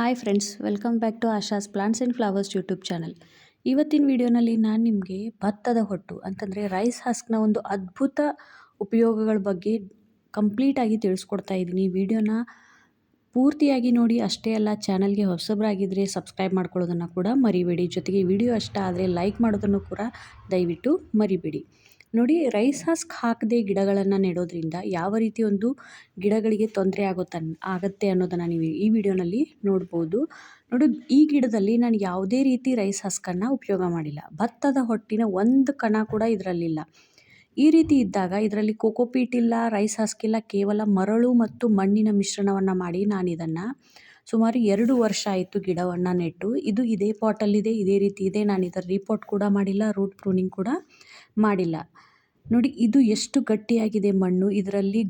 Hi friends, welcome back to Asha's plants and flowers YouTube channel. ಇವತ್ತಿನ ವಿಡಿಯೋನಲ್ಲಿ ನಾನು ನಿಮಗೆ ಭತ್ತದ ಹೊಟ್ಟು, ಅಂತಂದರೆ ರೈಸ್ ಹಸ್ಕ್ನ ಒಂದು ಅದ್ಭುತ ಉಪಯೋಗಗಳ ಬಗ್ಗೆ ಕಂಪ್ಲೀಟಾಗಿ ತಿಳಿಸ್ಕೊಡ್ತಾ ಇದ್ದೀನಿ. ವಿಡಿಯೋನ ಪೂರ್ತಿಯಾಗಿ ನೋಡಿ, ಅಷ್ಟೇ ಅಲ್ಲ, ಚಾನಲ್ಗೆ ಹೊಸಬರಾಗಿದ್ದರೆ ಸಬ್ಸ್ಕ್ರೈಬ್ ಮಾಡ್ಕೊಳ್ಳೋದನ್ನು ಕೂಡ ಮರಿಬೇಡಿ. ಜೊತೆಗೆ ವಿಡಿಯೋ ಇಷ್ಟ ಆದರೆ ಲೈಕ್ ಮಾಡೋದನ್ನು ಕೂಡ ದಯವಿಟ್ಟು ಮರಿಬೇಡಿ. ನೋಡಿ, ರೈಸ್ ಹಸ್ಕ್ ಹಾಕದೆ ಗಿಡಗಳನ್ನು ನೆಡೋದ್ರಿಂದ ಯಾವ ರೀತಿ ಒಂದು ಗಿಡಗಳಿಗೆ ತೊಂದರೆ ಆಗುತ್ತ ಆಗುತ್ತೆ ಅನ್ನೋದನ್ನು ನೀವು ಈ ವಿಡಿಯೋನಲ್ಲಿ ನೋಡ್ಬೋದು. ನೋಡಿ, ಈ ಗಿಡದಲ್ಲಿ ನಾನು ಯಾವುದೇ ರೀತಿ ರೈಸ್ ಹಾಸ್ಕನ್ನು ಉಪಯೋಗ ಮಾಡಿಲ್ಲ. ಭತ್ತದ ಹೊಟ್ಟಿನ ಒಂದು ಕಣ ಕೂಡ ಇದರಲ್ಲಿಲ್ಲ. ಈ ರೀತಿ ಇದ್ದಾಗ ಇದರಲ್ಲಿ ಕೋಕೋಪೀಟ್ ಇಲ್ಲ, ರೈಸ್ ಹಸ್ಕ್ ಇಲ್ಲ, ಕೇವಲ ಮರಳು ಮತ್ತು ಮಣ್ಣಿನ ಮಿಶ್ರಣವನ್ನು ಮಾಡಿ ನಾನು ಇದನ್ನು ಸುಮಾರು ಎರಡು ವರ್ಷ ಆಯಿತು ಗಿಡವನ್ನು ನೆಟ್ಟು. ಇದು ಇದೇ ಪಾಟಲ್ಲಿದೆ, ಇದೇ ರೀತಿ ಇದೆ. ನಾನು ಇದರ ರಿಪೋರ್ಟ್ ಕೂಡ ಮಾಡಿಲ್ಲ ರೂಟ್ ಪ್ರೂನಿಂಗ್ ಕೂಡ. ಮಾಡಿಲ್ಲ. ನೋಡಿ, ಇದು ಎಷ್ಟು ಗಟ್ಟಿಯಾಗಿದೆ ಮಣ್ಣು. ಇದರಲ್ಲಿ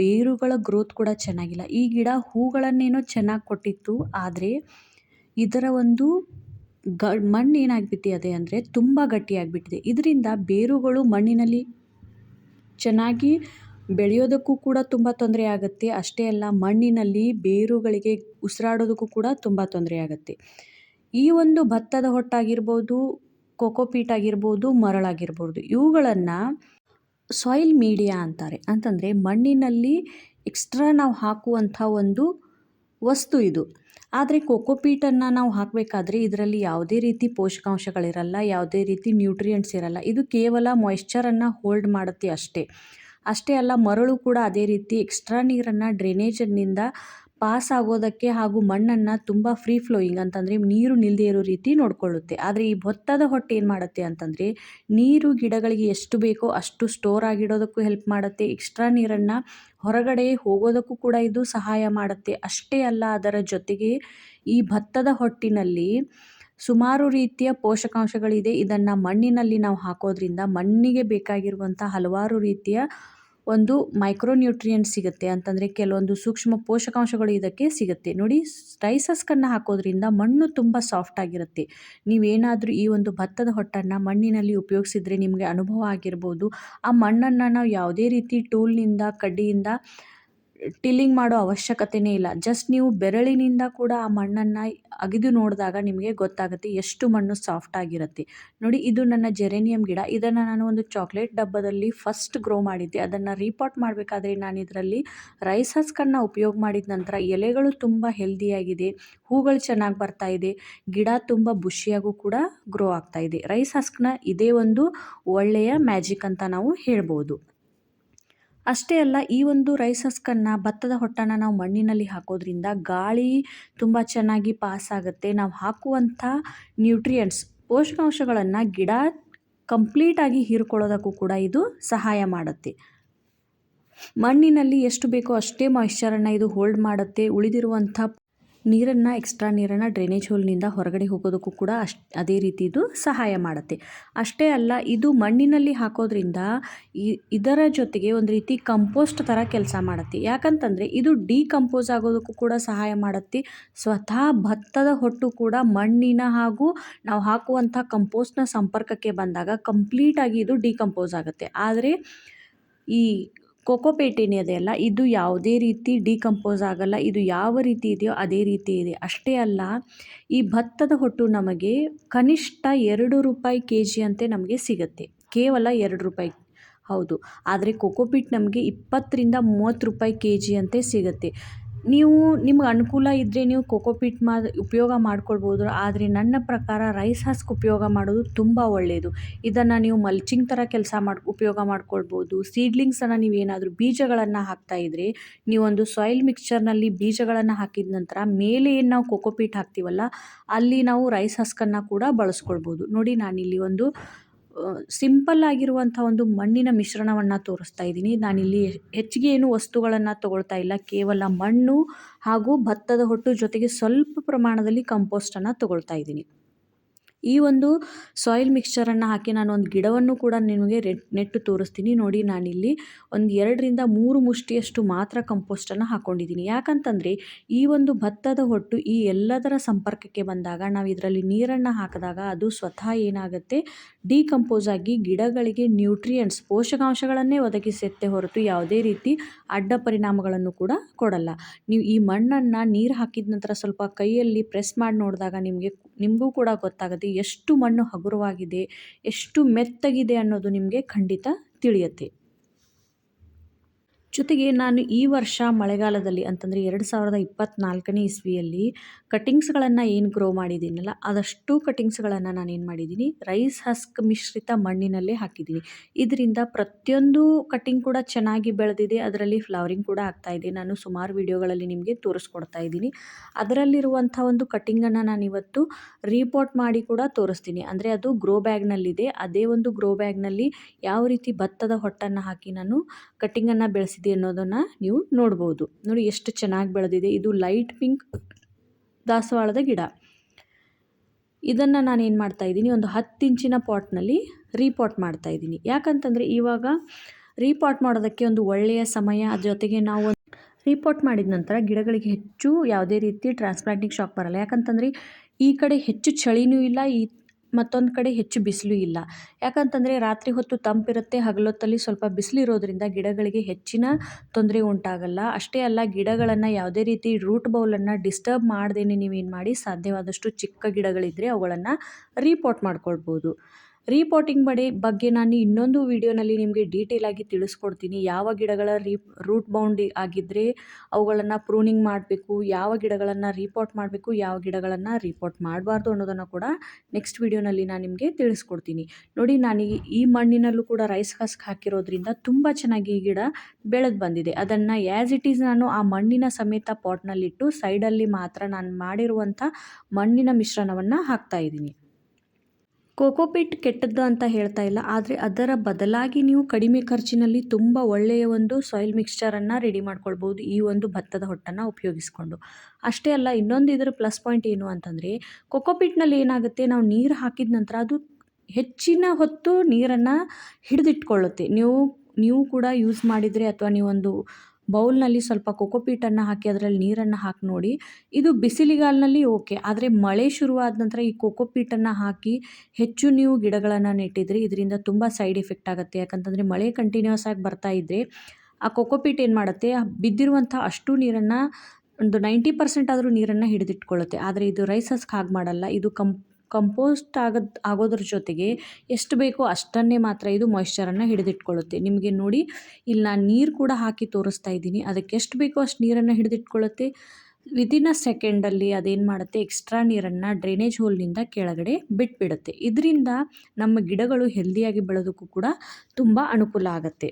ಬೇರುಗಳ ಗ್ರೋತ್ ಕೂಡ ಚೆನ್ನಾಗಿಲ್ಲ. ಈ ಗಿಡ ಹೂಗಳನ್ನೇನೋ ಚೆನ್ನಾಗಿ ಕೊಟ್ಟಿತ್ತು. ಆದರೆ ಇದರ ಒಂದು ಗ, ಮಣ್ಣು ಏನಾಗ್ಬಿಟ್ಟಿದೆ ಅಂದರೆ ತುಂಬ ಗಟ್ಟಿಯಾಗಿಬಿಟ್ಟಿದೆ. ಇದರಿಂದ ಬೇರುಗಳು ಮಣ್ಣಿನಲ್ಲಿ ಚೆನ್ನಾಗಿ ಬೆಳೆಯೋದಕ್ಕೂ ಕೂಡ ತುಂಬ ತೊಂದರೆ ಆಗುತ್ತೆ. ಅಷ್ಟೇ ಅಲ್ಲ, ಮಣ್ಣಿನಲ್ಲಿ ಬೇರುಗಳಿಗೆ ಉಸಿರಾಡೋದಕ್ಕೂ ಕೂಡ ತುಂಬ ತೊಂದರೆ ಆಗುತ್ತೆ. ಈ ಒಂದು ಭತ್ತದ ಹೊಟ್ಟಾಗಿರ್ಬೋದು ಕೋಕೋಪೀಟ್ ಆಗಿರ್ಬೋದು ಮರಳಾಗಿರ್ಬೋದು ಇವುಗಳನ್ನು ಸಾಯಿಲ್ ಮೀಡಿಯಾ ಅಂತಾರೆ. ಅಂತಂದರೆ ಮಣ್ಣಿನಲ್ಲಿ ಎಕ್ಸ್ಟ್ರಾ ನಾವು ಹಾಕುವಂಥ ಒಂದು ವಸ್ತು ಇದು. ಆದರೆ ಕೋಕೋಪೀಟನ್ನು ನಾವು ಹಾಕಬೇಕಾದ್ರೆ ಇದರಲ್ಲಿ ಯಾವುದೇ ರೀತಿ ಪೋಷಕಾಂಶಗಳಿರಲ್ಲ, ಯಾವುದೇ ರೀತಿ ನ್ಯೂಟ್ರಿಯೆಂಟ್ಸ್ ಇರಲ್ಲ. ಇದು ಕೇವಲ ಮಾಯ್ಶ್ಚರನ್ನು ಹೋಲ್ಡ್ ಮಾಡುತ್ತೆ ಅಷ್ಟೇ. ಅಷ್ಟೇ ಅಲ್ಲ, ಮರಳು ಕೂಡ ಅದೇ ರೀತಿ ಎಕ್ಸ್ಟ್ರಾ ನೀರನ್ನು ಡ್ರೈನೇಜನ್ನಿಂದ ಪಾಸ್ ಆಗೋದಕ್ಕೆ ಹಾಗೂ ಮಣ್ಣನ್ನು ತುಂಬ ಫ್ರೀ ಫ್ಲೋಯಿಂಗ್ ಅಂತಂದರೆ ನೀರು ನಿಲ್ಲದೇ ಇರೋ ರೀತಿ ನೋಡಿಕೊಳ್ಳುತ್ತೆ. ಆದರೆ ಈ ಭತ್ತದ ಹೊಟ್ಟೆ ಏನು ಮಾಡುತ್ತೆ ಅಂತಂದರೆ ನೀರು ಗಿಡಗಳಿಗೆ ಎಷ್ಟು ಬೇಕೋ ಅಷ್ಟು ಸ್ಟೋರ್ ಆಗಿಡೋದಕ್ಕೂ ಹೆಲ್ಪ್ ಮಾಡುತ್ತೆ. ಎಕ್ಸ್ಟ್ರಾ ನೀರನ್ನು ಹೊರಗಡೆ ಹೋಗೋದಕ್ಕೂ ಕೂಡ ಇದು ಸಹಾಯ ಮಾಡುತ್ತೆ. ಅಷ್ಟೇ ಅಲ್ಲ, ಅದರ ಜೊತೆಗೆ ಈ ಭತ್ತದ ಹೊಟ್ಟಿನಲ್ಲಿ ಸುಮಾರು ರೀತಿಯ ಪೋಷಕಾಂಶಗಳಿದೆ. ಇದನ್ನು ಮಣ್ಣಿನಲ್ಲಿ ನಾವು ಹಾಕೋದ್ರಿಂದ ಮಣ್ಣಿಗೆ ಬೇಕಾಗಿರುವಂಥ ಹಲವಾರು ರೀತಿಯ ಒಂದು ಮೈಕ್ರೋ ನ್ಯೂಟ್ರಿಯೆಂಟ್ ಸಿಗುತ್ತೆ ಅಂತಂದರೆ ಕೆಲವೊಂದು ಸೂಕ್ಷ್ಮ ಪೋಷಕಾಂಶಗಳು ಇದಕ್ಕೆ ಸಿಗುತ್ತೆ. ನೋಡಿ ರೈಸಸ್ಕನ್ನು ಹಾಕೋದ್ರಿಂದ ಮಣ್ಣು ತುಂಬ ಸಾಫ್ಟ್ ಆಗಿರುತ್ತೆ. ನೀವೇನಾದರೂ ಈ ಒಂದು ಭತ್ತದ ಹೊಟ್ಟನ್ನು ಮಣ್ಣಿನಲ್ಲಿ ಉಪಯೋಗಿಸಿದ್ರೆ ನಿಮಗೆ ಅನುಭವ ಆಗಿರ್ಬೋದು. ಆ ಮಣ್ಣನ್ನು ನಾವು ಯಾವುದೇ ರೀತಿ ಟೂಲ್ನಿಂದ, ಕಡ್ಡಿಯಿಂದ ಟಿಲ್ಲಿಂಗ್ ಮಾಡೋ ಅವಶ್ಯಕತೆಯೇ ಇಲ್ಲ. ಜಸ್ಟ್ ನೀವು ಬೆರಳಿನಿಂದ ಕೂಡ ಆ ಮಣ್ಣನ್ನು ಅಗಿದು ನೋಡಿದಾಗ ನಿಮಗೆ ಗೊತ್ತಾಗುತ್ತೆ ಎಷ್ಟು ಮಣ್ಣು ಸಾಫ್ಟ್ ಆಗಿರುತ್ತೆ. ನೋಡಿ, ಇದು ನನ್ನ ಜೆರೇನಿಯಂ ಗಿಡ. ಇದನ್ನು ನಾನು ಒಂದು ಚಾಕ್ಲೇಟ್ ಡಬ್ಬದಲ್ಲಿ ಫಸ್ಟ್ ಗ್ರೋ ಮಾಡಿದ್ದೆ. ಅದನ್ನು ರೀಪಾಟ್ ಮಾಡಬೇಕಾದ್ರೆ ನಾನು ಇದರಲ್ಲಿ ರೈಸ್ ಹಸ್ಕನ್ನು ಉಪಯೋಗ ಮಾಡಿದ ನಂತರ ಎಲೆಗಳು ತುಂಬ ಹೆಲ್ದಿಯಾಗಿದೆ ಹೂಗಳು ಚೆನ್ನಾಗಿ ಬರ್ತಾ ಇದೆ, ಗಿಡ ತುಂಬ ಬುಷಿಯಾಗೂ ಕೂಡ ಗ್ರೋ ಆಗ್ತಾ ಇದೆ. ರೈಸ್ ಹಸ್ಕ್ನ ಇದೇ ಒಂದು ಒಳ್ಳೆಯ ಮ್ಯಾಜಿಕ್ ಅಂತ ನಾವು ಹೇಳ್ಬೋದು. ಅಷ್ಟೇ ಅಲ್ಲ, ಈ ಒಂದು ರೈಸ್ ಹಸ್ಕನ್ನು ಭತ್ತದ ಹೊಟ್ಟನ್ನು ನಾವು ಮಣ್ಣಿನಲ್ಲಿ ಹಾಕೋದ್ರಿಂದ ಗಾಳಿ ತುಂಬ ಚೆನ್ನಾಗಿ ಪಾಸ್ ಆಗುತ್ತೆ. ನಾವು ಹಾಕುವಂಥ ನ್ಯೂಟ್ರಿಯೆಂಟ್ಸ್ ಪೋಷಕಾಂಶಗಳನ್ನು ಗಿಡ ಕಂಪ್ಲೀಟಾಗಿ ಹೀರ್ಕೊಳ್ಳೋದಕ್ಕೂ ಕೂಡ ಇದು ಸಹಾಯ ಮಾಡುತ್ತೆ. ಮಣ್ಣಿನಲ್ಲಿ ಎಷ್ಟು ಬೇಕೋ ಅಷ್ಟೇ ಮಾಯಿಶ್ಚರನ್ನು ಇದು ಹೋಲ್ಡ್ ಮಾಡುತ್ತೆ. ಉಳಿದಿರುವಂಥ ನೀರನ್ನು ಎಕ್ಸ್ಟ್ರಾ ನೀರನ್ನು ಡ್ರೈನೇಜ್ ಹೋಲ್ನಿಂದ ಹೊರಗಡೆ ಹೋಗೋದಕ್ಕೂ ಕೂಡ ಅಷ್ಟು, ಅದೇ ರೀತಿ ಇದು ಸಹಾಯ ಮಾಡುತ್ತೆ. ಅಷ್ಟೇ ಅಲ್ಲ, ಇದು ಮಣ್ಣಿನಲ್ಲಿ ಹಾಕೋದ್ರಿಂದ ಇದರ ಜೊತೆಗೆ ಒಂದು ರೀತಿ ಕಂಪೋಸ್ಟ್ ಥರ ಕೆಲಸ ಮಾಡುತ್ತೆ. ಯಾಕಂತಂದರೆ ಇದು ಡಿಕಂಪೋಸ್ ಆಗೋದಕ್ಕೂ ಕೂಡ ಸಹಾಯ ಮಾಡುತ್ತೆ. ಸ್ವತಃ ಭತ್ತದ ಹೊಟ್ಟು ಕೂಡ ಮಣ್ಣಿನ ಹಾಗೂ ನಾವು ಹಾಕುವಂಥ ಕಂಪೋಸ್ಟ್ನ ಸಂಪರ್ಕಕ್ಕೆ ಬಂದಾಗ ಕಂಪ್ಲೀಟಾಗಿ ಇದು ಡಿಕಂಪೋಸ್ ಆಗುತ್ತೆ. ಆದರೆ ಈ ಕೋಕೋಪೇಟ್ ಏನಿದೆಯಲ್ಲ ಇದು ಯಾವುದೇ ರೀತಿ ಡಿಕಂಪೋಸ್ ಆಗಲ್ಲ, ಇದು ಯಾವ ರೀತಿ ಇದೆಯೋ ಅದೇ ರೀತಿ ಇದೆ. ಅಷ್ಟೇ ಅಲ್ಲ, ಈ ಭತ್ತದ ಹೊಟ್ಟು ನಮಗೆ ಕನಿಷ್ಠ ಎರಡು ರೂಪಾಯಿ ಕೆ ಜಿ ಅಂತೆ ನಮಗೆ ಸಿಗುತ್ತೆ. ಕೇವಲ ಎರಡು ರೂಪಾಯಿ. ಹೌದು. ಆದರೆ ಕೋಕೋಪೀಟ್ ನಮಗೆ ಇಪ್ಪತ್ತರಿಂದ ಮೂವತ್ತು ರೂಪಾಯಿ ಕೆ ಜಿ ಅಂತೆ ಸಿಗುತ್ತೆ. ನೀವು ನಿಮ್ಗೆ ಅನುಕೂಲ ಇದ್ದರೆ ನೀವು ಕೋಕೋಪೀಟ್ ಮಾ ಉಪಯೋಗ ಮಾಡ್ಕೊಳ್ಬೋದು. ಆದರೆ ನನ್ನ ಪ್ರಕಾರ ರೈಸ್ ಹಸ್ಕ್ ಉಪಯೋಗ ಮಾಡೋದು ತುಂಬ ಒಳ್ಳೆಯದು ಇದನ್ನು ನೀವು ಮಲ್ಚಿಂಗ್ ಥರ ಕೆಲಸ ಮಾಡಿ, ಉಪಯೋಗ ಮಾಡ್ಕೊಳ್ಬೋದು. ಸೀಡ್ಲಿಂಗ್ಸನ್ನು ನೀವೇನಾದರೂ ಬೀಜಗಳನ್ನು ಹಾಕ್ತಾಯಿದ್ರೆ ನೀವೊಂದು ಸಾಯಿಲ್ ಮಿಕ್ಸ್ಚರ್ನಲ್ಲಿ ಬೀಜಗಳನ್ನು ಹಾಕಿದ ನಂತರ ಮೇಲೆ ಏನು ನಾವು ಕೋಕೋಪೀಟ್ ಹಾಕ್ತೀವಲ್ಲ, ಅಲ್ಲಿ ನಾವು ರೈಸ್ ಹಸ್ಕನ್ನು ಕೂಡ ಬಳಸ್ಕೊಳ್ಬೋದು. ನೋಡಿ ನಾನಿಲ್ಲಿ ಒಂದು ಸಿಂಪಲ್ ಆಗಿರುವಂಥ ಒಂದು ಮಣ್ಣಿನ ಮಿಶ್ರಣವನ್ನು ತೋರಿಸ್ತಾ ಇದ್ದೀನಿ. ನಾನಿಲ್ಲಿ ಹೆಚ್ಚಿಗೆ ಏನು ವಸ್ತುಗಳನ್ನು ತಗೊಳ್ತಾ ಇಲ್ಲ. ಕೇವಲ ಮಣ್ಣು ಹಾಗೂ ಭತ್ತದ ಹೊಟ್ಟು ಜೊತೆಗೆ ಸ್ವಲ್ಪ ಪ್ರಮಾಣದಲ್ಲಿ ಕಂಪೋಸ್ಟನ್ನು ತಗೊಳ್ತಾ ಇದ್ದೀನಿ. ಈ ಒಂದು ಸಾಯಿಲ್ ಮಿಕ್ಸ್ಚರನ್ನು ಹಾಕಿ ನಾನು ಒಂದು ಗಿಡವನ್ನು ಕೂಡ ನಿಮಗೆ ರೆ, ನೆಟ್ಟು ತೋರಿಸ್ತೀನಿ. ನೋಡಿ ನಾನಿಲ್ಲಿ ಒಂದು ಎರಡರಿಂದ ಮೂರು ಮುಷ್ಟಿಯಷ್ಟು ಮಾತ್ರ ಕಂಪೋಸ್ಟನ್ನು ಹಾಕ್ಕೊಂಡಿದ್ದೀನಿ ಯಾಕಂತಂದರೆ ಈ ಒಂದು ಭತ್ತದ ಹೊಟ್ಟು ಈ ಎಲ್ಲದರ ಸಂಪರ್ಕಕ್ಕೆ ಬಂದಾಗ ನಾವು ಇದರಲ್ಲಿ ನೀರನ್ನು ಹಾಕಿದಾಗ ಅದು ಸ್ವತಃ ಏನಾಗುತ್ತೆ? ಡಿಕಂಪೋಸ್ ಆಗಿ ಗಿಡಗಳಿಗೆ ನ್ಯೂಟ್ರಿಯೆಂಟ್ಸ್ ಪೋಷಕಾಂಶಗಳನ್ನೇ ಒದಗಿಸುತ್ತೆ ಹೊರತು ಯಾವುದೇ ರೀತಿ ಅಡ್ಡ ಪರಿಣಾಮಗಳನ್ನು ಕೂಡ ಕೊಡಲ್ಲ. ನೀವು ಈ ಮಣ್ಣನ್ನು ನೀರು ಹಾಕಿದ ನಂತರ ಸ್ವಲ್ಪ ಕೈಯಲ್ಲಿ ಪ್ರೆಸ್ ಮಾಡಿ ನೋಡಿದಾಗ ನಿಮಗೆ ನಿಮಗೂ ಕೂಡ ಗೊತ್ತಾಗುತ್ತೆ ಎಷ್ಟು ಮಣ್ಣು ಹಗುರವಾಗಿದೆ, ಎಷ್ಟು ಮೆತ್ತಗಿದೆ ಅನ್ನೋದು ನಿಮಗೆ ಖಂಡಿತ ತಿಳಿಯುತ್ತೆ. ಜೊತೆಗೆ ನಾನು ಈ ವರ್ಷ ಮಳೆಗಾಲದಲ್ಲಿ ಅಂತಂದರೆ ಎರಡು ಸಾವಿರದ ಇಪ್ಪತ್ತ್ನಾಲ್ಕನೇ ಇಸ್ವಿಯಲ್ಲಿ ಕಟಿಂಗ್ಸ್ಗಳನ್ನು ಏನು ಗ್ರೋ ಮಾಡಿದ್ದೀನಲ್ಲ, ಅದಷ್ಟು ಕಟಿಂಗ್ಸ್ಗಳನ್ನು ನಾನು ಏನು ಮಾಡಿದ್ದೀನಿ, ರೈಸ್ ಹಸ್ಕ್ ಮಿಶ್ರಿತ ಮಣ್ಣಿನಲ್ಲೇ ಹಾಕಿದ್ದೀನಿ. ಇದರಿಂದ ಪ್ರತಿಯೊಂದು ಕಟಿಂಗ್ ಕೂಡ ಚೆನ್ನಾಗಿ ಬೆಳೆದಿದೆ, ಅದರಲ್ಲಿ ಫ್ಲವರಿಂಗ್ ಕೂಡ ಆಗ್ತಾ ಇದೆ. ನಾನು ಸುಮಾರು ವಿಡಿಯೋಗಳಲ್ಲಿ ನಿಮಗೆ ತೋರಿಸ್ಕೊಡ್ತಾ ಇದ್ದೀನಿ. ಅದರಲ್ಲಿರುವಂಥ ಒಂದು ಕಟಿಂಗನ್ನು ನಾನು ಇವತ್ತು ರೀಪೋರ್ಟ್ ಮಾಡಿ ಕೂಡ ತೋರಿಸ್ತೀನಿ. ಅಂದರೆ ಅದು ಗ್ರೋ ಬ್ಯಾಗ್ನಲ್ಲಿದೆ ಅದೇ ಒಂದು ಗ್ರೋ ಬ್ಯಾಗ್ನಲ್ಲಿ ಯಾವ ರೀತಿ ಭತ್ತದ ಹೊಟ್ಟನ್ನು ಹಾಕಿ ನಾನು ಕಟಿಂಗನ್ನು ಬೆಳೆಸಿದೆ ಅನ್ನೋದನ್ನು ನೀವು ನೋಡ್ಬೋದು. ನೋಡಿ, ಎಷ್ಟು ಚೆನ್ನಾಗಿ ಬೆಳೆದಿದೆ. ಇದು ಲೈಟ್ ಪಿಂಕ್ ದಾಸವಾಳದ ಗಿಡ. ಇದನ್ನು ನಾನು ಏನು ಮಾಡ್ತಾಯಿದ್ದೀನಿ ಒಂದು ಹತ್ತು ಇಂಚಿನ ಪಾಟ್ನಲ್ಲಿ ರೀಪಾಟ್ ಮಾಡ್ತಾಯಿದ್ದೀನಿ ಯಾಕಂತಂದರೆ ಇವಾಗ ರೀಪಾಟ್ ಮಾಡೋದಕ್ಕೆ ಒಂದು ಒಳ್ಳೆಯ ಸಮಯ ಜೊತೆಗೆ ನಾವು ರೀಪಾಟ್ ಮಾಡಿದ ನಂತರ ಗಿಡಗಳಿಗೆ ಹೆಚ್ಚು ಯಾವುದೇ ರೀತಿ ಟ್ರಾನ್ಸ್ಪ್ಲಾಂಟಿಂಗ್ ಶಾಕ್ ಬರಲ್ಲ. ಯಾಕಂತಂದರೆ ಈ ಕಡೆ ಹೆಚ್ಚು ಚಳಿನೂ ಇಲ್ಲ, ಈ ಮತ್ತೊಂದು ಕಡೆ ಹೆಚ್ಚು ಬಿಸಿಲು ಇಲ್ಲ. ಯಾಕಂತಂದರೆ ರಾತ್ರಿ ಹೊತ್ತು ತಂಪಿರುತ್ತೆ, ಹಗಲೊತ್ತಲ್ಲಿ ಸ್ವಲ್ಪ ಬಿಸಿಲಿರೋದ್ರಿಂದ ಗಿಡಗಳಿಗೆ ಹೆಚ್ಚಿನ ತೊಂದರೆ ಉಂಟಾಗಲ್ಲ. ಅಷ್ಟೇ ಅಲ್ಲ, ಗಿಡಗಳನ್ನು ಯಾವುದೇ ರೀತಿ ರೂಟ್ ಬೌಲನ್ನು ಡಿಸ್ಟರ್ಬ್ ಮಾಡ್ದೇನೆ ನೀವೇನು ಮಾಡಿ ಸಾಧ್ಯವಾದಷ್ಟು ಚಿಕ್ಕ ಗಿಡಗಳಿದ್ದರೆ ಅವುಗಳನ್ನು ರೀಪೋರ್ಟ್ ಮಾಡ್ಕೊಳ್ಬೋದು. ರೀಪೋಟಿಂಗ್ ಬಡೆ ಬಗ್ಗೆ ನಾನು ಇನ್ನೊಂದು ವಿಡಿಯೋನಲ್ಲಿ ನಿಮಗೆ ಡೀಟೇಲಾಗಿ ತಿಳಿಸ್ಕೊಡ್ತೀನಿ. ಯಾವ ಗಿಡಗಳ ರೀ ರೂಟ್ ಬೌಂಡ್ ಆಗಿದ್ದರೆ ಅವುಗಳನ್ನು ಪ್ರೂನಿಂಗ್ ಮಾಡಬೇಕು, ಯಾವ ಗಿಡಗಳನ್ನು ರೀಪೋರ್ಟ್ ಮಾಡಬೇಕು, ಯಾವ ಗಿಡಗಳನ್ನು ರೀಪೋರ್ಟ್ ಮಾಡಬಾರ್ದು ಅನ್ನೋದನ್ನು ಕೂಡ ನೆಕ್ಸ್ಟ್ ವಿಡಿಯೋನಲ್ಲಿ ನಾನು ನಿಮಗೆ ತಿಳಿಸ್ಕೊಡ್ತೀನಿ. ನೋಡಿ, ನಾನು ಈ ಮಣ್ಣಿನಲ್ಲೂ ಕೂಡ ರೈಸ್ ಹಸ್ಕ್ ಹಾಕಿರೋದ್ರಿಂದ ತುಂಬ ಚೆನ್ನಾಗಿ ಈ ಗಿಡ ಬೆಳೆದು ಬಂದಿದೆ. ಅದನ್ನು ಆ್ಯಸ್ ಇಟ್ ಈಸ್ ನಾನು ಆ ಮಣ್ಣಿನ ಸಮೇತ ಪಾಟ್ನಲ್ಲಿಟ್ಟು ಸೈಡಲ್ಲಿ ಮಾತ್ರ ನಾನು ಮಾಡಿರುವಂಥ ಮಣ್ಣಿನ ಮಿಶ್ರಣವನ್ನು ಹಾಕ್ತಾಯಿದ್ದೀನಿ ಕೋಕೋಪೀಟ್ ಕೆಟ್ಟದ್ದು ಅಂತ ಹೇಳ್ತಾ ಇಲ್ಲ, ಆದರೆ ಅದರ ಬದಲಾಗಿ ನೀವು ಕಡಿಮೆ ಖರ್ಚಿನಲ್ಲಿ ತುಂಬ ಒಳ್ಳೆಯ ಒಂದು ಸಾಯಿಲ್ ಮಿಕ್ಸ್ಚರನ್ನು ರೆಡಿ ಮಾಡ್ಕೊಳ್ಬೋದು ಈ ಒಂದು ಭತ್ತದ ಹೊಟ್ಟನ್ನು ಉಪಯೋಗಿಸ್ಕೊಂಡು. ಅಷ್ಟೇ ಅಲ್ಲ, ಇನ್ನೊಂದು ಇದರ ಪ್ಲಸ್ ಪಾಯಿಂಟ್ ಏನು ಅಂತಂದರೆ, ಕೊಕೋಪೀಟ್ನಲ್ಲಿ ಏನಾಗುತ್ತೆ, ನಾವು ನೀರು ಹಾಕಿದ ನಂತರ ಅದು ಹೆಚ್ಚಿನ ಹೊತ್ತು ನೀರನ್ನು ಹಿಡಿದಿಟ್ಕೊಳ್ಳುತ್ತೆ. ನೀವು ನೀವು ಕೂಡ ಯೂಸ್ ಮಾಡಿದರೆ ಅಥವಾ ನೀವೊಂದು ಬೌಲ್ನಲ್ಲಿ ಸ್ವಲ್ಪ ಕೊಕೊಪೀಟನ್ನು ಹಾಕಿ, ಅದರಲ್ಲಿ ನೀರನ್ನು ಹಾಕಿ ನೋಡಿ. ಇದು ಬಿಸಿಲಿಗಾಲಿನಲ್ಲಿ ಓಕೆ, ಆದರೆ ಮಳೆ ಶುರುವಾದ ನಂತರ ಈ ಕೊಕೊಪೀಟನ್ನು ಹಾಕಿ ಹೆಚ್ಚು ನೀವು ಗಿಡಗಳನ್ನು ನೆಟ್ಟಿದ್ರೆ. ಇದರಿಂದ ತುಂಬ ಸೈಡ್ ಎಫೆಕ್ಟ್ ಆಗುತ್ತೆ. ಯಾಕಂತಂದರೆ ಮಳೆ ಕಂಟಿನ್ಯೂಸ್ ಆಗಿ ಬರ್ತಾ ಇದ್ದರೆ ಆ ಕೊಕೊಪೀಟ್ ಏನು ಮಾಡುತ್ತೆ? ಬಿದ್ದಿರುವಂಥ ಅಷ್ಟು ನೀರನ್ನು ಒಂದು ನೈಂಟಿ ಪರ್ಸೆಂಟ್ ಆದರೂ ನೀರನ್ನು ಹಿಡಿದಿಟ್ಕೊಳ್ಳುತ್ತೆ. ಆದರೆ ಇದು ರೈಸಸ್ಗೆ ಹಾಗೆ ಮಾಡಲ್ಲ. ಇದು ಕಂಪ್ ಕಂಪೋಸ್ಟ್ ಆಗದ್, ಆಗೋದ್ರ ಜೊತೆಗೆ ಎಷ್ಟು ಬೇಕೋ ಅಷ್ಟನ್ನೇ ಮಾತ್ರ ಇದು ಮಾಯ್ಶ್ಚರನ್ನು ಹಿಡಿದಿಟ್ಕೊಳ್ಳುತ್ತೆ. ನಿಮಗೆ ನೋಡಿ ಇಲ್ಲಿ ನಾನು ನೀರು ಕೂಡ ಹಾಕಿ ತೋರಿಸ್ತಾ ಇದ್ದೀನಿ. ಅದಕ್ಕೆ ಎಷ್ಟು ಬೇಕೋ ಅಷ್ಟು ನೀರನ್ನು ಹಿಡಿದಿಟ್ಕೊಳ್ಳುತ್ತೆ. ವಿದಿನ್ ಅ ಸೆಕೆಂಡಲ್ಲಿ ಅದೇನು ಮಾಡುತ್ತೆ? ಎಕ್ಸ್ಟ್ರಾ ನೀರನ್ನು ಡ್ರೈನೇಜ್ ಹೋಲ್ನಿಂದ ಕೆಳಗಡೆ ಬಿಟ್ಬಿಡುತ್ತೆ. ಇದರಿಂದ ನಮ್ಮ ಗಿಡಗಳು ಹೆಲ್ದಿಯಾಗಿ ಬೆಳೆದಕ್ಕೂ ಕೂಡ ತುಂಬ ಅನುಕೂಲ ಆಗುತ್ತೆ.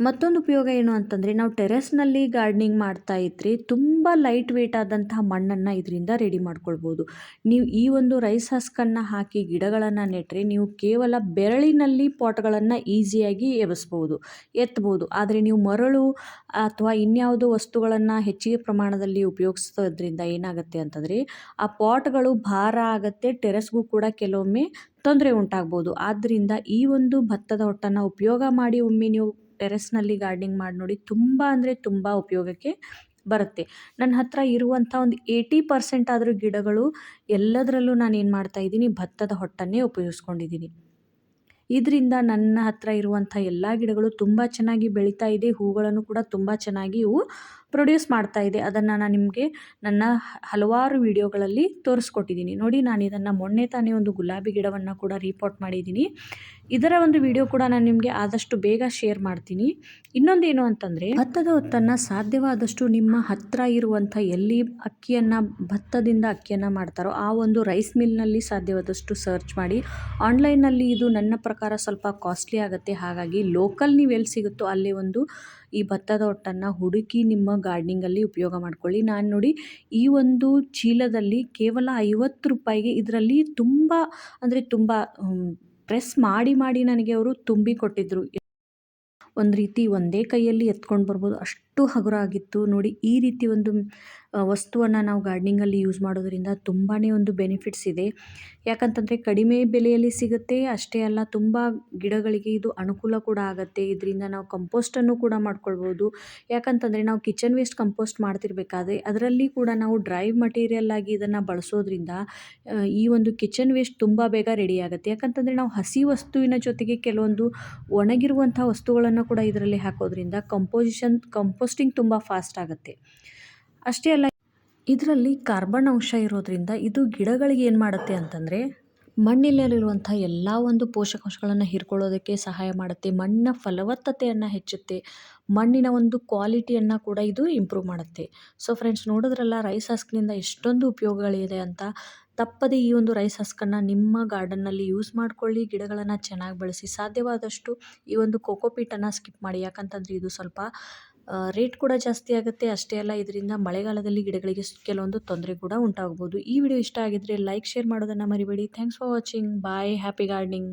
ಮತ್ತೊಂದು ಉಪಯೋಗ ಏನು ಅಂತಂದರೆ, ನಾವು ಟೆರೆಸ್ನಲ್ಲಿ ಗಾರ್ಡ್ನಿಂಗ್ ಮಾಡ್ತಾ ಇದ್ದರೆ ತುಂಬ ಲೈಟ್ ವೇಟ್ ಆದಂತಹ ಮಣ್ಣನ್ನು ಇದರಿಂದ ರೆಡಿ ಮಾಡ್ಕೊಳ್ಬೋದು. ನೀವು ಈ ಒಂದು ರೈಸ್ ಹಸ್ಕನ್ನು ಹಾಕಿ ಗಿಡಗಳನ್ನು ನೆಟ್ಟರೆ ನೀವು ಕೇವಲ ಬೆರಳಿನಲ್ಲಿ ಪಾಟ್ಗಳನ್ನು ಈಸಿಯಾಗಿ ಎಬ್ಬಿಸ್ಬೋದು ಎತ್ತಬಹುದು ಆದರೆ ನೀವು ಮರಳು ಅಥವಾ ಇನ್ಯಾವುದೋ ವಸ್ತುಗಳನ್ನು ಹೆಚ್ಚಿಗೆ ಪ್ರಮಾಣದಲ್ಲಿ ಉಪಯೋಗಿಸೋದ್ರಿಂದ ಏನಾಗುತ್ತೆ ಅಂತಂದರೆ, ಆ ಪಾಟ್ಗಳು ಭಾರ ಆಗುತ್ತೆ, ಟೆರೆಸ್ಗೂ ಕೂಡ ಕೆಲವೊಮ್ಮೆ ತೊಂದರೆ ಉಂಟಾಗ್ಬೋದು. ಆದ್ದರಿಂದ ಈ ಒಂದು ಭತ್ತದ ಹೊಟ್ಟನ್ನು ಉಪಯೋಗ ಮಾಡಿ ಒಮ್ಮೆ ನೀವು ಟೆರೆಸ್ನಲ್ಲಿ ಗಾರ್ಡನಿಂಗ್ ಮಾಡಿ ನೋಡಿ ತುಂಬ ಅಂದರೆ ತುಂಬ ಉಪಯೋಗಕ್ಕೆ ಬರುತ್ತೆ. ನನ್ನ ಹತ್ರ ಇರುವಂಥ ಒಂದು ಏಯ್ಟಿ ಪರ್ಸೆಂಟ್ ಆದರೂ ಗಿಡಗಳು ಎಲ್ಲದರಲ್ಲೂ ನಾನು ಏನು ಮಾಡ್ತಾಯಿದ್ದೀನಿ ಭತ್ತದ ಹೊಟ್ಟನ್ನೇ ಉಪಯೋಗಿಸ್ಕೊಂಡಿದ್ದೀನಿ. ಇದರಿಂದ ನನ್ನ ಹತ್ರ ಇರುವಂಥ ಎಲ್ಲ ಗಿಡಗಳು ತುಂಬ ಚೆನ್ನಾಗಿ ಬೆಳೀತಾ ಇದೆ, ಹೂಗಳನ್ನು ಕೂಡ ತುಂಬ ಚೆನ್ನಾಗಿ ಹೂವು ಪ್ರೊಡ್ಯೂಸ್ ಮಾಡ್ತಾ ಇದೆ, ಅದನ್ನು ನಾನು ನಿಮಗೆ ನನ್ನ ಹಲವಾರು ವಿಡಿಯೋಗಳಲ್ಲಿ ತೋರಿಸ್ಕೊಟ್ಟಿದ್ದೀನಿ. ನೋಡಿ, ನಾನು ಇದನ್ನು ಮೊನ್ನೆ ತಾನೇ ಒಂದು ಗುಲಾಬಿ ಗಿಡವನ್ನು ಕೂಡ ರೀಪೋರ್ಟ್ ಮಾಡಿದ್ದೀನಿ. ಇದರ ಒಂದು ವಿಡಿಯೋ ಕೂಡ ನಾನು ನಿಮಗೆ ಆದಷ್ಟು ಬೇಗ ಶೇರ್ ಮಾಡ್ತೀನಿ. ಇನ್ನೊಂದೇನು ಅಂತಂದರೆ, ಭತ್ತದ ಹೊತ್ತನ್ನು ಸಾಧ್ಯವಾದಷ್ಟು ನಿಮ್ಮ ಹತ್ತಿರ ಇರುವಂಥ ಎಲ್ಲಿ ಅಕ್ಕಿಯನ್ನು, ಭತ್ತದಿಂದ ಅಕ್ಕಿಯನ್ನು ಮಾಡ್ತಾರೋ ಆ ಒಂದು ರೈಸ್ ಮಿಲ್ನಲ್ಲಿ ಸಾಧ್ಯವಾದಷ್ಟು ಸರ್ಚ್ ಮಾಡಿ. ಆನ್ಲೈನ್ನಲ್ಲಿ ಇದು ನನ್ನ ಪ್ರಕಾರ ಸ್ವಲ್ಪ ಕಾಸ್ಟ್ಲಿ ಆಗುತ್ತೆ. ಹಾಗಾಗಿ ಲೋಕಲ್ ನೀವು ಎಲ್ಲಿ ಸಿಗುತ್ತೋ ಅಲ್ಲಿ ಒಂದು ಈ ಭತ್ತದ ಹೊಟ್ಟನ್ನು ಹುಡುಕಿ ನಿಮ್ಮ ಗಾರ್ಡ್ನಿಂಗಲ್ಲಿ ಉಪಯೋಗ ಮಾಡ್ಕೊಳ್ಳಿ. ನಾನು ನೋಡಿ ಈ ಒಂದು ಚೀಲದಲ್ಲಿ ಕೇವಲ ಐವತ್ತು ರೂಪಾಯಿಗೆ ಇದರಲ್ಲಿ ತುಂಬ, ಅಂದರೆ ತುಂಬ ಪ್ರೆಸ್ ಮಾಡಿ ಮಾಡಿ ನನಗೆ ಅವರು ತುಂಬಿ ಕೊಟ್ಟಿದ್ದರು ಒಂದು ರೀತಿ ಒಂದೇ ಕೈಯಲ್ಲಿ ಎತ್ಕೊಂಡು ಬರ್ಬೋದು. ಅಷ್ಟು ಹಗುರ ಆಗಿತ್ತು. ನೋಡಿ ಈ ರೀತಿ ಒಂದು ವಸ್ತುವನ್ನು ನಾವು ಗಾರ್ಡ್ನಿಂಗಲ್ಲಿ ಯೂಸ್ ಮಾಡೋದರಿಂದ ತುಂಬಾ ಒಂದು ಬೆನಿಫಿಟ್ಸ್ ಇದೆ. ಯಾಕಂತಂದರೆ ಕಡಿಮೆ ಬೆಲೆಯಲ್ಲಿ ಸಿಗುತ್ತೆ, ಅಷ್ಟೇ ಅಲ್ಲ ತುಂಬ ಗಿಡಗಳಿಗೆ ಇದು ಅನುಕೂಲ ಕೂಡ ಆಗುತ್ತೆ. ಇದರಿಂದ ನಾವು ಕಂಪೋಸ್ಟನ್ನು ಕೂಡ ಮಾಡ್ಕೊಳ್ಬೋದು. ಯಾಕಂತಂದರೆ ನಾವು ಕಿಚನ್ ವೇಸ್ಟ್ ಕಂಪೋಸ್ಟ್ ಮಾಡ್ತಿರ್ಬೇಕಾದ್ರೆ ಅದರಲ್ಲಿ ಕೂಡ ನಾವು ಡ್ರೈ ಮಟೀರಿಯಲ್ ಆಗಿ ಇದನ್ನು ಬಳಸೋದ್ರಿಂದ ಈ ಒಂದು ಕಿಚನ್ ವೇಸ್ಟ್ ತುಂಬ ಬೇಗ ರೆಡಿ ಆಗುತ್ತೆ. ಯಾಕಂತಂದರೆ ನಾವು ಹಸಿ ವಸ್ತುವಿನ ಜೊತೆಗೆ ಕೆಲವೊಂದು ಒಣಗಿರುವಂಥ ವಸ್ತುಗಳನ್ನು ಕೂಡ ಇದರಲ್ಲಿ ಹಾಕೋದ್ರಿಂದ ಕಂಪೋಸಿಷನ್ ಕಂಪೋಸ್ಟಿಂಗ್ ತುಂಬ ಫಾಸ್ಟ್ ಆಗುತ್ತೆ. ಅಷ್ಟೇ ಅಲ್ಲ, ಇದರಲ್ಲಿ ಕಾರ್ಬನ್ ಅಂಶ ಇರೋದ್ರಿಂದ ಇದು ಗಿಡಗಳಿಗೆ ಏನು ಮಾಡುತ್ತೆ ಅಂತಂದರೆ ಮಣ್ಣಿನಲ್ಲಿರುವಂಥ ಎಲ್ಲ ಒಂದು ಪೋಷಕಾಂಶಗಳನ್ನು ಹೀರ್ಕೊಳ್ಳೋದಕ್ಕೆ ಸಹಾಯ ಮಾಡುತ್ತೆ, ಮಣ್ಣಿನ ಫಲವತ್ತತೆಯನ್ನು ಹೆಚ್ಚುತ್ತೆ, ಮಣ್ಣಿನ ಒಂದು ಕ್ವಾಲಿಟಿಯನ್ನು ಕೂಡ ಇದು ಇಂಪ್ರೂವ್ ಮಾಡುತ್ತೆ. ಸೊ ಫ್ರೆಂಡ್ಸ್ ನೋಡಿದ್ರಲ್ಲ ರೈಸ್ ಹಸ್ಕ್ನಿಂದ ಎಷ್ಟೊಂದು ಉಪಯೋಗಗಳಿದೆ ಅಂತ? ತಪ್ಪದೆ ಈ ಒಂದು ರೈಸ್ ಹಸ್ಕನ್ನು ನಿಮ್ಮ ಗಾರ್ಡನ್ನಲ್ಲಿ ಯೂಸ್ ಮಾಡ್ಕೊಳ್ಳಿ, ಗಿಡಗಳನ್ನು ಚೆನ್ನಾಗಿ ಬೆಳೆಸಿ. ಸಾಧ್ಯವಾದಷ್ಟು ಈ ಒಂದು ಕೋಕೋಪೀಟನ್ನು ಸ್ಕಿಪ್ ಮಾಡಿ. ಯಾಕಂತಂದರೆ ಇದು ಸ್ವಲ್ಪ ರೇಟ್ ಕೂಡ ಜಾಸ್ತಿ ಆಗುತ್ತೆ. ಅಷ್ಟೇ ಅಲ್ಲ, ಇದರಿಂದ ಮಳೆಗಾಲದಲ್ಲಿ ಗಿಡಗಳಿಗೆ ಕೆಲವೊಂದು ತೊಂದರೆ ಕೂಡ ಉಂಟಾಗ್ಬೋದು. ಈ ವಿಡಿಯೋ ಇಷ್ಟ ಆಗಿದ್ದರೆ ಲೈಕ್ ಶೇರ್ ಮಾಡೋದನ್ನು ಮರಿಬೇಡಿ. Thanks for watching bye happy gardening